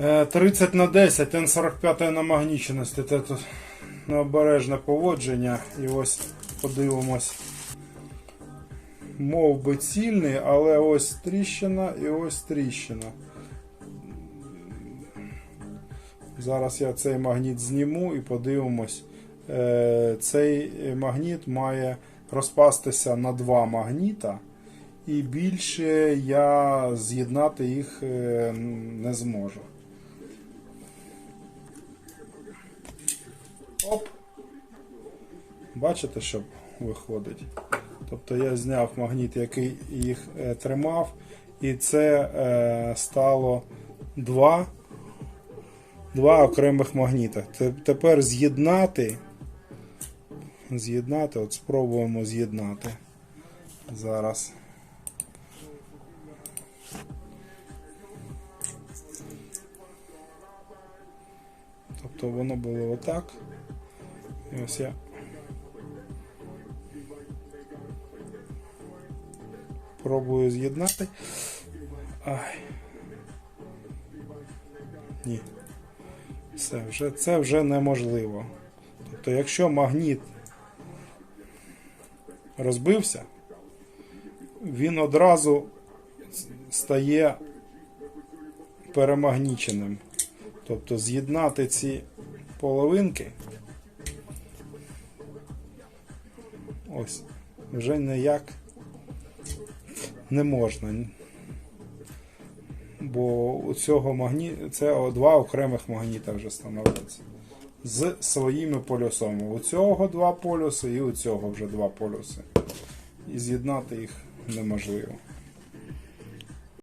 Е, 30 на 10, Н45 намагніченості. Це тут необережне поводження. І ось подивимось. Мов би цільний, але ось тріщина і ось тріщина. Зараз я цей магніт зніму і подивимось. Е, Цей магніт має розпастися на два магніта, і більше я з'єднати їх е, не зможу. Оп. Бачите, що виходить? Тобто я зняв магніт, який їх е, тримав, і це е, стало два, два окремих магніта. Тепер з'єднати. З'єднати, от спробуємо з'єднати. Зараз. Тобто воно було отак. І ось я пробую з'єднати. Ай. Ні. Все, вже, це вже неможливо. Тобто, якщо магніт розбився, він одразу стає перемагніченим. Тобто з'єднати ці половинки. Ось, вже ніяк не можна. Бо у цього магні... це два окремих магніта вже становляться. З своїми полюсами. У цього два полюси і у цього вже два полюси. І з'єднати їх неможливо.